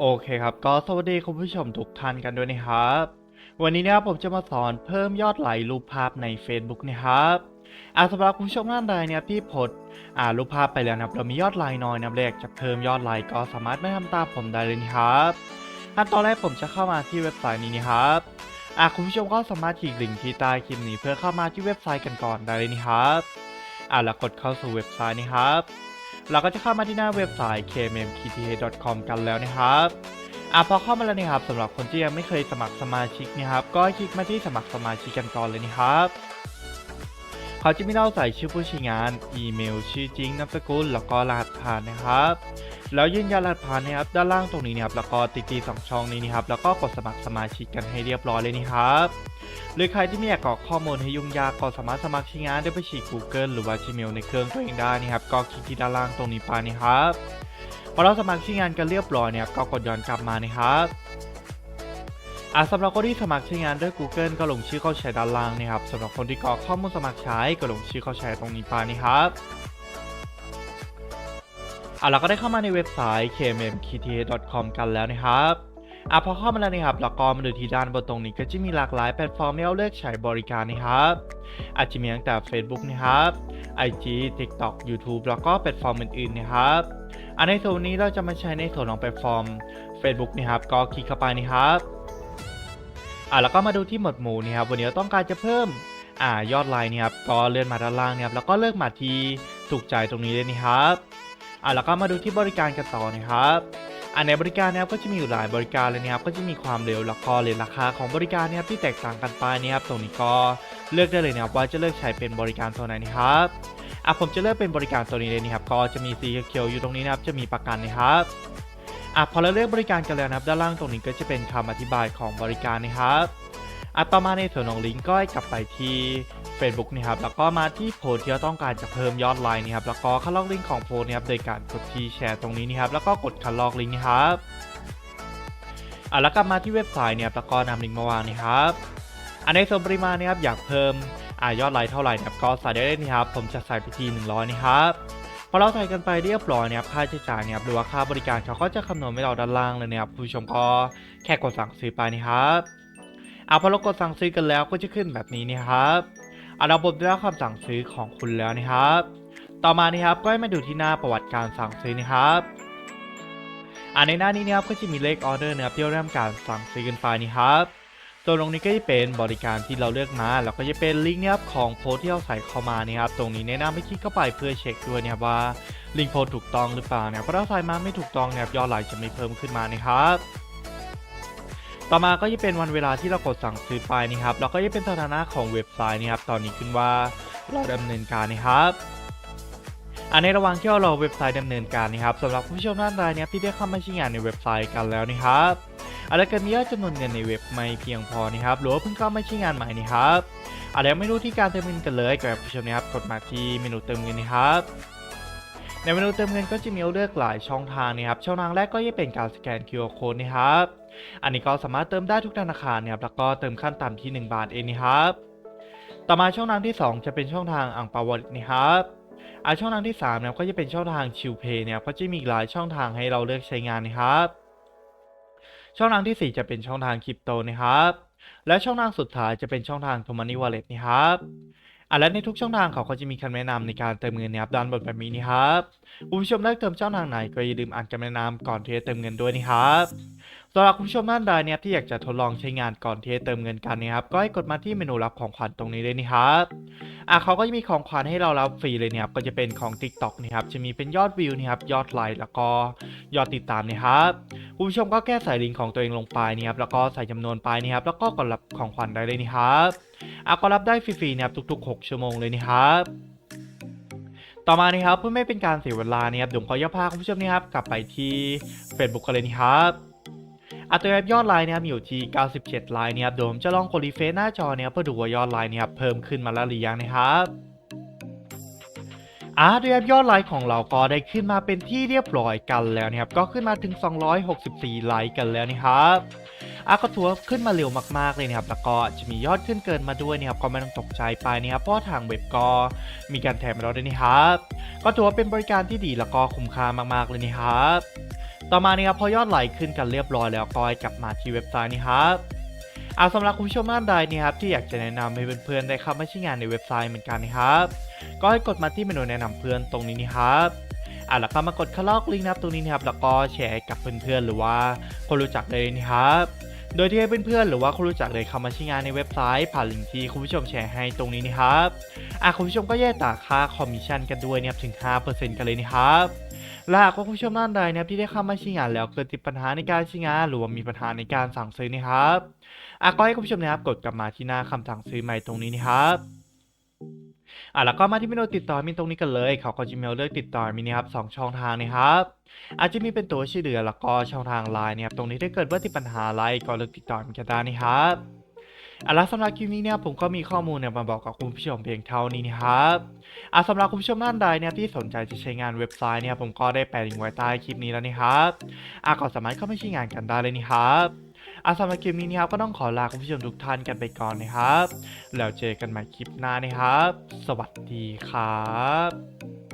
โอเคครับ ก็สวัสดีคุณผู้ชมทุกท่านกันด้วยนะครับ วันนี้นะครับผมจะมาสอนเพิ่มยอดไลค์รูปภาพใน Facebook นะครับอ่าสำหรับคุณผู้ชมท่านใดเนี่ยที่พสต์อ่ารูปภาพไปแล้วนะครับเรามียอดไลค์น้อยนะครับเราอยากจะเพิ่มยอดไลค์ก็สามารถไม่ทำตามผมได้เลยนะครับขั้นตอนแรกผมจะเข้ามาที่เว็บไซต์นี้นะครับอ่าคุณผู้ชมก็สามารถคลิกลิงก์ที่ใต้คลิปนี้เพื่อเข้ามาที่เว็บไซต์กันก่อนได้เลยนะครับอ่าแล้วกดเข้าสู่เว็บไซต์นี้ครับ เราก็จะเข้ามาที่หน้าเว็บไซต์ kmmkta.com กันแล้วนะครับอะพอเข้ามาแล้วนะครับสำหรับคนที่ยังไม่เคยสมัครสมาชิกนะครับ ก็คลิกมาที่สมัครสมาชิกกันก่อนเลยนะครับ เขาจะมีเราใส่ชื่อผู้ใช้งาน อีเมล ชื่อจริง นามสกุล แล้วก็รหัสผ่านนะครับ แล้วยืนยันรหัสผ่านนะครับ ด้านล่างตรงนี้นะครับ แล้วก็ติดตีสองช่องนี้นะครับ แล้วก็กดสมัครสมาชิกกันให้เรียบร้อยเลยนะครับ หรือใครที่ไม่อยากกรอกข้อมูลให้ยุ่งยากก็สามารถสมัครใช้งานด้วยไปฉีก Google หรือว่า Gmail ในเครื่องตัวเองได้นะครับ ก็คลิกที่ด้านล่างตรงนี้ไปนะครับ พอเราสมัครใช้งานกันเรียบร้อยเนี่ยก็กดย้อนกลับมานะครับ อะสำหรับคนที่สมัครใช้งานด้วย Google ก็ลงชื่อเข้าใช้ด้านล่างนะครับสำหรับคนที่กรอกข้อมูลสมัครใช้ก็ลงชื่อเข้าใช้ตรงนี้ไปนะครับอะเราก็ได้เข้ามาในเว็บไซต์ kmmkta.com กันแล้วนะครับอะพอเข้ามาแล้วนะครับแล้วก็มาดูที่ด้านบนตรงนี้ก็จะมีหลากหลายแพลตฟอร์มให้เราเลือกใช้บริการนะครับอาจจะมีตั้งแต่ Facebook นะครับ IG TikTok YouTube แล้วก็แพลตฟอร์มอื่นๆนะครับอันในส่วนนี้เราจะมาใช้ในส่วนของแพลตฟอร์ม Facebook นะครับก็คลิกเข้าไปนะครับ อ่าแล้วก็มาดูที่หมวดหมู่นะครับวันนี้เราต้องการจะเพิ่มอ่ายอดไลน์นะครับก็เลื่อนมาด้านล่างนะครับแล้วก็เลือกมาที่ถูกใจตรงนี้เลยนะครับอ่าแล้วก็มาดูที่บริการกันต่อนะครับอ่าในบริการนะครับก็จะมีอยู่หลายบริการเลยนะครับก็จะมีความเร็วแล้วก็เลทราคาของบริการนะครับที่แตกต่างกันไปนะครับตรงนี้ก็เลือกได้เลยนะครับว่าจะเลือกใช้เป็นบริการตัวไหนนะครับอะผมจะเลือกเป็นบริการตัวนี้เลยนะครับก็จะมีสีเขียวอยู่ตรงนี้นะครับจะมีประกันนะครับ อะพอเราเลือกบริการกันแล้วนะครับด้านล่างตรงนี้ก็จะเป็นคำอธิบายของบริการนะครับอะต่อมาในส่วนของลิงก์ก็ให้กลับไปที่ Facebook นะครับแล้วก็มาที่โพสที่เราต้องการจะเพิ่มยอดไลน์นะครับแล้วก็คัดลอกลิงก์ของโพสนะครับโดยการกดที่แชร์ตรงนี้นะครับแล้วก็กดคัดลอกลิงก์นะครับอะแล้วกลับมาที่เว็บไซต์เนี่ยแล้วก็นำลิงก์มาวางนะครับอันในส่วนปริมาณนะครับอยากเพิ่มอ่ายอดไลค์เท่าไหร่นะครับก็ใส่ได้เลยนะครับผมจะใส่ไปที่100 นะครับ พอเราใส่กันไปเรียบร้อยนะครับค่าใช้จ่ายเนะครับหรือว่าค่าบริการเขาก็จะคำนวณให้เราด้านล่างเลยนะครับผู้ชมก็แค่กดสั่งซื้อไปนะครับอะพอเรากดสั่งซื้อกันแล้วก็จะขึ้นแบบนี้นะครับอะเราผมได้รับคำสั่งซื้อของคุณแล้วนะครับ ต่อมานะครับก็ให้มาดูที่หน้าประวัติการสั่งซื้อนะครับอะในหน้านี้นะครับก็จะมีเลขออเดอร์นะครับที่เราเริ่มการสั่งซื้อกันไปนะครับ ตัวตรงนี้ก็จะเป็นบริการที่เราเลือกมา แล้วก็จะเป็นลิงก์นะครับของโพสที่เราใส่เข้ามานะครับ ตรงนี้แนะนำให้คลิกเข้าไปเพื่อเช็คด้วยนะครับว่าลิงก์โพสถูกต้องหรือเปล่าเนี่ยเพราะถ้าใส่มาไม่ถูกต้องเนะครับยอดไลค์จะไม่เพิ่มขึ้นมานะครับต่อมาก็จะเป็นวันเวลาที่เรากดสั่งซื้อไปนะครับแล้วก็จะเป็นสถานะของเว็บไซต์นะครับ ตอนนี้ขึ้นว่าเราดำเนินการนะครับอันในระหว่างที่เราเว็บไซต์ดำเนินการนะครับสำหรับผู้ชมท่านใดนะครับที่ได้เข้ามาใช้งานในเว็บไซต์กันแล้วนะครับ อะไรกันมียอดจำนวนเงินในเว็บไม่เพียงพอนะครับหรือว่าเพิ่งเข้ามาใช้งานใหม่นะครับอะไรยังไม่รู้ที่การเติมเงินกันเลยกับผู้ชมนะครับกดมาที่เมนูเติมเงินนะครับในเมนูเติมเงินก็จะมีเลือกหลายช่องทางนะครับช่องทางแรกก็จะเป็นการสแกน QR code นะครับอันนี้ก็สามารถเติมได้ทุกธนาคารนะครับแล้วก็เติมขั้นต่ำที่ 1 บาทเองนะครับต่อมาช่องทางที่ 2 จะเป็นช่องทางอ่างปาวอลนะครับอ่าช่องทางที่3นะครับก็จะเป็นช่องทางชิวเพย์เนี่ยก็จะมีหลายช่องทางให้เราเลือกใช้งานนะครับ ช่องทางที่ 4 จะเป็นช่องทางคริปโตนะครับ และช่องทางสุดท้ายจะเป็นช่องทางโทมานีวอลเล็ตนะครับอะและในทุกช่องทางเขาก็จะมีคำแนะนำในการเติมเงินนะครับด้านบนแบบนี้นะครับคุณผู้ชมเลือกเติมช่องทางไหนก็อย่าลืมอ่านคำแนะนำก่อนที่จะเติมเงินด้วยนะครับ สำหรับคุณผู้ชมท่านใดเนี่ยที่อยากจะทดลองใช้งานก่อนที่จะเติมเงินกันนะครับก็ให้กดมาที่เมนูรับของขวัญตรงนี้เลยนะครับอะเขาก็จะมีของขวัญให้เรารับฟรีเลยนะครับก็จะเป็นของ TikTok นะครับจะมีเป็นยอดวิวนะครับยอดไลค์แล้วก็ยอดติดตามนะครับคุณผู้ชมก็แก้ใส่ลิงก์ของตัวเองลงไปนะครับแล้วก็ใส่จำนวนไปนะครับแล้วก็กดรับของขวัญได้เลยนะครับอะก็รับได้ฟรีๆนะครับทุก ๆ 6 ชั่วโมงเลยนะครับต่อมานะครับเพื่อไม่เป็นการเสียเวลานะครับเดี๋ยผมขอจะพาคุณผู้ชมนะครับกลับไปที่ Facebook กันเลยนะครับ อัตราแอปยอดไลน์เนะครับอยู่ที่ 97 ไลน์นะครับเดี๋ยวผมจะลองกดรีเฟซหน้าจอนะครับเพื่อดูว่ายอดไลน์เนะครับเพิ่มขึ้นมาแล้วหรือยังนะครับอาร์ตแอปยอดไลค์ของเราก็ได้ขึ้นมาเป็นที่เรียบร้อยกันแล้วนะครับ ก็ขึ้นมาถึง 264 ไลค์กันแล้วนะครับอาร์ก็ถือว่าขึ้นมาเร็วมากๆเลยนะครับ แล้วก็จะมียอดขึ้นเกินมาด้วยนะครับ ก็ไม่ต้องตกใจไปนะครับ เพราะทางเว็บก็มีการแถมเราด้วยนะครับ ก็ถือว่าเป็นบริการที่ดีแล้วก็คุ้มค่ามากๆเลยนะครับ ต่อมานะครับพอยอดไหลขึ้นกันเรียบร้อยแล้วก็กลับมาที่เว็บไซต์นี้ครับอาสำหรับคุณผู้ชมท่านใดเนะครับที่อยากจะแนะนำให้เพื่อนๆได้เข้ามาใช้งานในเว็บไซต์เหมือนกันนะครับก็ให้กดมาที่เมนูแนะนำเพื่อนตรงนี้นี่ครับอะแล้วก็มากดคลอกลิงก์นะครับตรงนี้นะครับแล้วก็แชร์กับเพื่อนๆหรือว่าคนรู้จักเลยนะครับโดยที่ให้เพื่อนๆหรือว่าคนรู้จักเลยเข้ามาใช้งานในเว็บไซต์ผ่านลิงก์ที่คุณผู้ชมแชร์ให้ตรงนี้นะครับอะคุณผู้ชมก็แยกต่าค่าคอมมิชชั่นกันด้วยนะครับถึง 5%กันเลยนะครับ และหากว่าคุณผู้ชมท่านใดนะครับที่ได้เข้ามาใช้งานแล้วเกิดติดปัญหาในการใช้งานหรือว่ามีปัญหาในการสั่งซื้อนะครับอะก็ให้คุณผู้ชมนะครับกดกลับมาที่หน้าคำสั่งซื้อใหม่ตรงนี้นะครับอะแล้วก็มาที่เมนูติดต่อมินตรงนี้กันเลยเขาก็จะมีเลือกติดต่อมินนะครับสองช่องทางนะครับ อาจจะมีเป็นตัวชื่อเหลือแล้วก็ช่องทางไลน์นะครับตรงนี้ถ้าเกิดว่าติดปัญหาอะไรก็เลือกติดต่อมินกันได้นะครับ อะแล้วสำหรับคลิปนี้เนี่ยผมก็มีข้อมูลเนี่ยมาบอกกับคุณผู้ชมเพียงเท่านี้นะครับอะสำหรับคุณผู้ชมท่านใดเนี่ยที่สนใจจะใช้งานเว็บไซต์เนี่ยผมก็ได้แปะลิงก์ไว้ใต้คลิปนี้แล้วนะครับอะก็สามารถเข้ามาใช้งานกันได้เลยนะครับอะสำหรับคลิปนี้นะครับก็ต้องขอลาคุณผู้ชมทุกท่านกันไปก่อนนะครับ แล้วเจอกันใหม่คลิปหน้านะครับ สวัสดีครับ